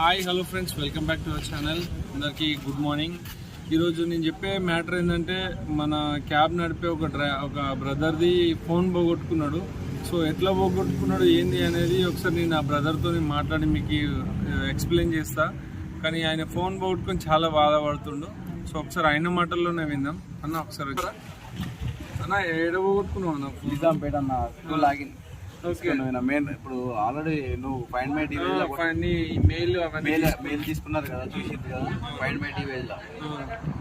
Hi hello friends welcome back to our channel అందరికీ good morning ఈరోజు నేను చెప్పే మ్యాటర్ ఏంటంటే మన క్యాబ్ నడిపే ఒక డ్రై ఒక బ్రదర్ది ఫోన్ పోగొట్టుకున్నాడు. సో ఎట్లా పోగొట్టుకున్నాడు ఏంది అనేది ఒకసారి నేను ఆ బ్రదర్తో మాట్లాడి మీకు ఎక్స్ప్లెయిన్ చేస్తా. కానీ ఆయన ఫోన్ పోగొట్టుకొని చాలా బాధపడుతుండు. సో ఒకసారి ఆయన మాటల్లోనే విందాం. అన్న ఒకసారి అన్న ఏడ పోగొట్టుకున్నావు అన్న నిజాంపేట అన్న లాగిన్. ఓకే. మెయిన్ ఇప్పుడు ఆల్రెడీ నువ్వు ఫైండ్ మై అవన్నీ మెయిల్ అవన్నీ మెయిల్ మెయిల్ తీసుకున్నారు కదా చూసింది కదా ఫైండ్ మై టీవీ లో.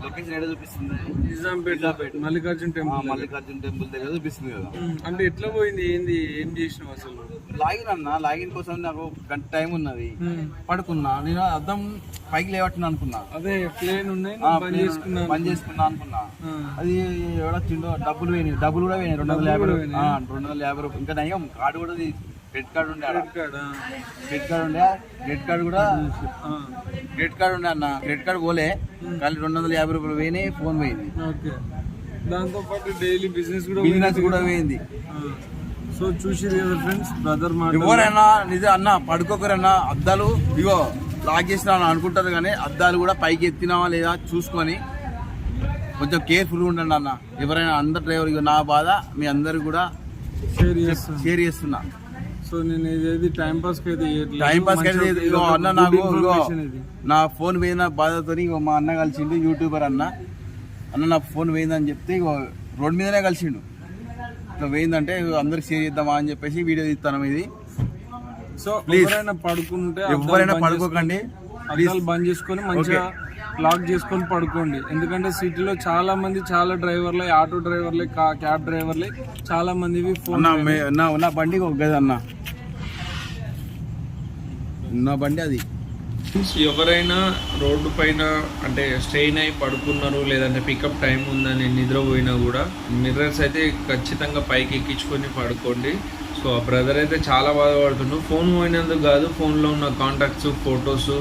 లొకేషన్ ఎక్కడ చూపిస్తుంది? నిజాంపేట మల్లికార్జున టెంపుల్ మల్లికార్జున టెంపుల్ దగ్గర చూపిస్తుంది కదా. అంటే ఎట్లా పోయింది? ఏంది? ఏం చేసినావు అసలు? లాగిన్ అన్న లాగిన్ కోసం నాకు గంట టైం ఉన్నది. పడుకున్నా నేను అద్దం పైకి లేవట్టున్నా అనుకున్నా. అదే ప్లేన్ ఉన్నాయి పని చేసుకున్నా అనుకున్నా. అది ఎవడొచ్చిండో డబ్బులు పోయినాయి డబ్బులు కూడా పోయినాయి రెండు వందల యాభై రెండు వందల యాభై రూపాయలు. ఇంకా నయం కార్డు కూడా క్రెడిట్ కార్డు ఉండే. క్రెడిట్ కార్డ్ ఉండే క్రెడిట్ కార్డు కూడా క్రెడిట్ కార్డు ఉండే అన్న. క్రెడిట్ కార్డు పోలే కానీ రెండు వందల యాభై రూపాయలు పోయినాయి ఫోన్ పోయింది. ఓకే. దాంతో పాటు డైలీ బిజినెస్ కూడా బిజినెస్ కూడా పోయింది. సో చూసిరు కదా ఫ్రెండ్స్ బ్రదర్ ఎవరైనా నిజం అన్న పడుకోకరన్నా అద్దాలు ఇగో అని అనుకుంటారు కానీ అద్దాలు కూడా పైకి ఎత్తినావా లేదా చూసుకొని కొంచెం కేర్ఫుల్గా ఉండండి అన్న. ఎవరైనా అందరు డ్రైవర్ ఇగో నా బాధ మీ అందరు కూడా షేర్ చేస్తాను షేర్ చేస్తున్నా. సో నేను టైం పాస్. టైం పాస్ ఇగో అన్న నాకు. నా ఫోన్ పోయిన బాధతో ఇగో మా అన్న కలిసిండు యూట్యూబర్ అన్న. అన్న నా ఫోన్ పోయిందని చెప్తే ఇగో రోడ్ మీదనే కలిసిండు. ఇగో అందరికి షేర్ చేద్దామా అని చెప్పేసి వీడియో తీస్తాను ఇది. సో. ఎవరైనా పడుకుంటే ఎవరైనా పడుకోకండి. అద్దాలు బంద్ చేసుకొని మంచిగా లాక్ చేసుకొని పడుకోండి. ఎందుకంటే సిటీలో చాలా మంది చాలా డ్రైవర్లే ఆటో డ్రైవర్లే క్యాబ్ డ్రైవర్లే చాలా మందివి ఫోన్ అన్న మే- నా బండికి ఒక గది అన్న. నా బండి అది. ఎవరైనా రోడ్డు పైన అంటే స్ట్రెయిన్ అయి పడుకున్నారు లేదంటే పికప్ టైం ఉందని నిద్రపోయినా కూడా మిర్రర్స్ అయితే ఖచ్చితంగా పైకి ఎక్కించుకొని పడుకోండి. సో ఆ బ్రదర్ అయితే చాలా బాధపడుతుండు. ఫోన్ పోయినందుకు కాదు ఫోన్లో ఉన్న కాంటాక్ట్స్ ఫొటోస్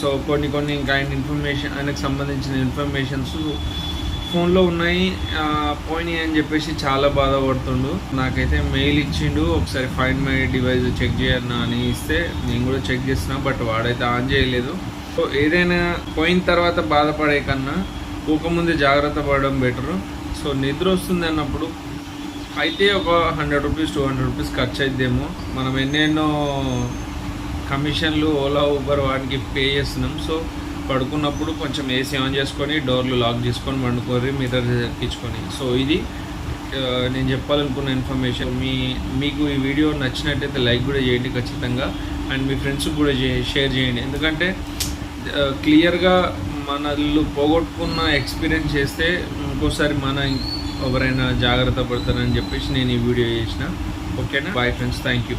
సో కొన్ని కొన్ని ఇంకా ఆయన ఇన్ఫర్మేషన్ ఆయనకు సంబంధించిన ఇన్ఫర్మేషన్స్ ఫోన్లో ఉన్నాయి పోయినాయి అని చెప్పేసి చాలా బాధపడుతుండు. నాకైతే మెయిల్ ఇచ్చిండు ఒకసారి ఫైండ్ మై డివైస్ చెక్ చేయన్నా అని ఇస్తే నేను కూడా చెక్ చేస్తున్నా బట్ వాడైతే ఆన్ చేయలేదు. సో ఏదైనా పోయిన తర్వాత బాధపడే కన్నా పోకముందే జాగ్రత్త పడడం బెటర్. సో నిద్ర వస్తుంది అన్నప్పుడు అయితే ఒక hundred rupees two hundred rupees ఖర్చు అయిద్దేమో మనం ఎన్నెన్నో కమిషన్లు ఓలా ఊబర్ వాటికి పే చేస్తున్నాం. సో పడుకున్నప్పుడు కొంచెం ఏసీ ఆన్ చేసుకొని డోర్లు లాక్ చేసుకొని వండుకోరి మిర్రర్ ఎక్కించుకొని. సో ఇది నేను చెప్పాలనుకున్న ఇన్ఫర్మేషన్. మీ మీకు ఈ వీడియో నచ్చినట్టయితే లైక్ కూడా చేయండి ఖచ్చితంగా. అండ్ మీ ఫ్రెండ్స్కి కూడా చే- షేర్ చేయండి. ఎందుకంటే క్లియర్గా మనల్ని పోగొట్టుకున్న ఎక్స్పీరియన్స్ చేస్తే ఇంకోసారి మన ఎవరైనా జాగ్రత్త పడతారని చెప్పేసి నేను ఈ వీడియో చేసిన. ఓకేనా? Bye friends thank you